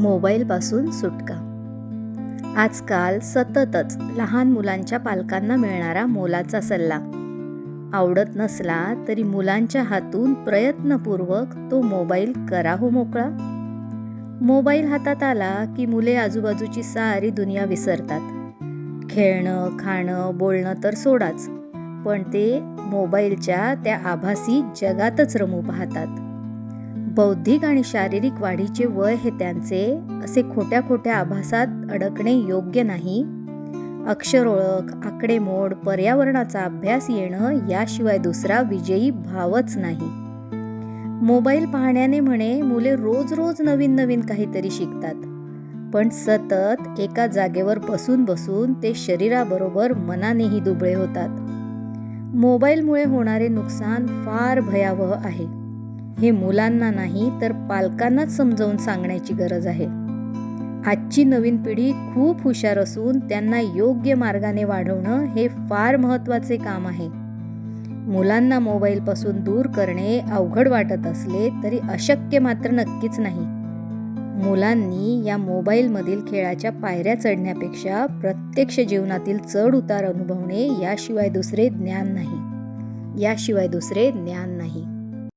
मोबाईलपासून सुटका. आजकाल सततच लहान मुलांच्या पालकांना मिळणारा मोलाचा सल्ला. आवडत नसला तरी मुलांच्या हातून प्रयत्नपूर्वक तो मोबाईल करा हो मोकळा. मोबाईल हातात आला की मुले आजूबाजूची सारी दुनिया विसरतात. खेळणं खाणं बोलणं तर सोडाच पण ते मोबाईलच्या त्या आभासी जगातच रमू पाहतात. बौद्धिक आणि शारीरिक वाढीचे वय हे त्यांचे असे खोट्या खोट्या आभासात अडकणे योग्य नाही. अक्षर ओळख आकडेमोड पर्यावरणाचा अभ्यास येणं याशिवाय दुसरा विजयी भावच नाही. मोबाईल पाहण्याने म्हणे मुले रोज रोज नवीन नवीन काहीतरी शिकतात. पण सतत एका जागेवर बसून बसून ते शरीराबरोबर मनानेही दुबळे होतात. मोबाईलमुळे होणारे नुकसान फार भयावह आहे. हे मुलांना नाही तर पालकांनाच समजावून सांगण्याची गरज आहे. आजची नवीन पिढी खूप हुशार असून त्यांना योग्य मार्गाने वाढवणं हे फार महत्त्वाचे काम आहे. मुलांना मोबाईलपासून दूर करणे अवघड वाटत असले तरी अशक्य मात्र नक्कीच नाही. मुलांनी या मोबाईलमधील खेळाच्या पायऱ्या चढण्यापेक्षा प्रत्यक्ष जीवनातील चढ उतार अनुभवणे याशिवाय दुसरे ज्ञान नाही. याशिवाय दुसरे ज्ञान नाही.